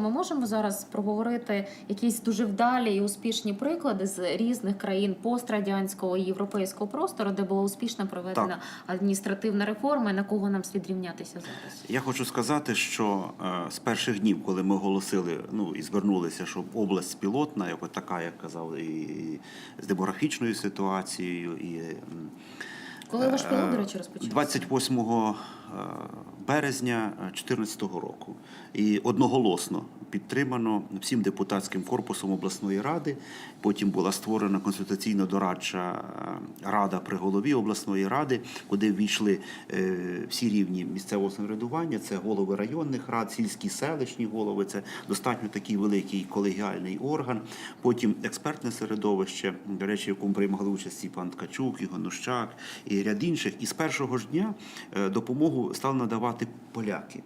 Ми можемо зараз проговорити якісь дуже вдалі і успішні приклади з різних країн пострадянського і європейського простору, де була успішно проведена адміністративна реформа, і на кого нам слід рівнятися зараз? Я хочу сказати, що е, з перших днів, коли ми оголосили, ну і звернулися, що область пілотна, як от така, як казав, і, з демографічною ситуацією, і Коли ваш пілот, до Е, речі, розпочався? 28 е, березня 2014 року. І одноголосно підтримано всім депутатським корпусом обласної ради. Потім була створена консультаційно-дорадча е, рада при голові обласної ради, куди ввійшли е, всі рівні місцевого самоврядування. Це голови районних рад, сільські селищні голови. Це достатньо такий великий колегіальний орган. Потім експертне середовище, до речі, в якому приймали участь і пан Ткачук, і Гонущак, і ряд інших. І з першого ж дня е, допомогу стали надавати поляки.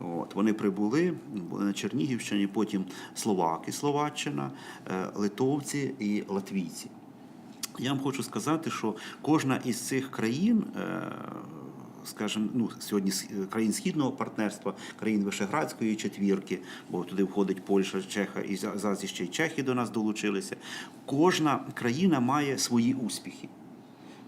От, вони прибули були на Чернігівщині, потім словаки, Словаччина, е, литовці і латвійці. Я вам хочу сказати, що кожна із цих країн, е, скажімо, ну, сьогодні країн східного партнерства, країн Вишеградської четвірки, бо туди входить Польща, Чеха і зараз ще й Чехи до нас долучилися. Кожна країна має свої успіхи.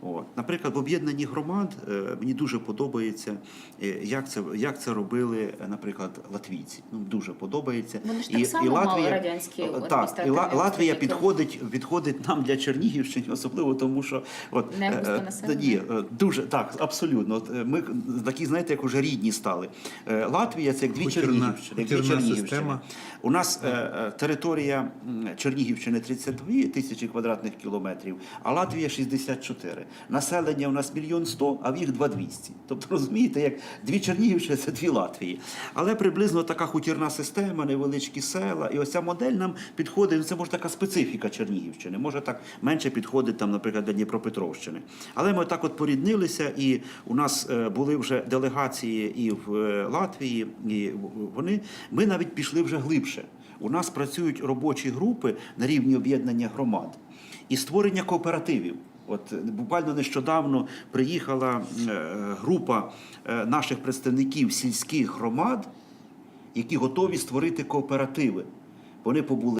От. Наприклад, в об'єднанні громад е, мені дуже подобається, е, як це, як це робили, е, наприклад, латвійці. Ну, дуже подобається. Вони ж так само мали радянські Е, так, і Латвія підходить, підходить нам для Чернігівщини, особливо тому, що от, ні, дуже так, абсолютно. От, ми такі, знаєте, як уже рідні стали. Латвія це як дві Хутірна- Чернігівщини. як дві хутірна Чернігівщини. У нас е, е, територія Чернігівщини 32 тисячі квадратних кілометрів, а Латвія 64. Населення у нас мільйон сто, а в їх 2200. Тобто розумієте, як дві Чернігівщини це дві Латвії. Але приблизно така хутірна система, невеличкі села. І ось ця модель нам підходить. ну, Це може така специфіка Чернігівщини. Може так менше підходить там, наприклад, для Дніпропетровщини. Але ми так от поріднилися, і у нас е, були вже делегації і в е, Латвії, і вони ми навіть пішли вже глибше. У нас працюють робочі групи на рівні об'єднання громад і створення кооперативів. От буквально нещодавно приїхала е, група е, наших представників сільських громад, які готові створити кооперативи. Вони побули.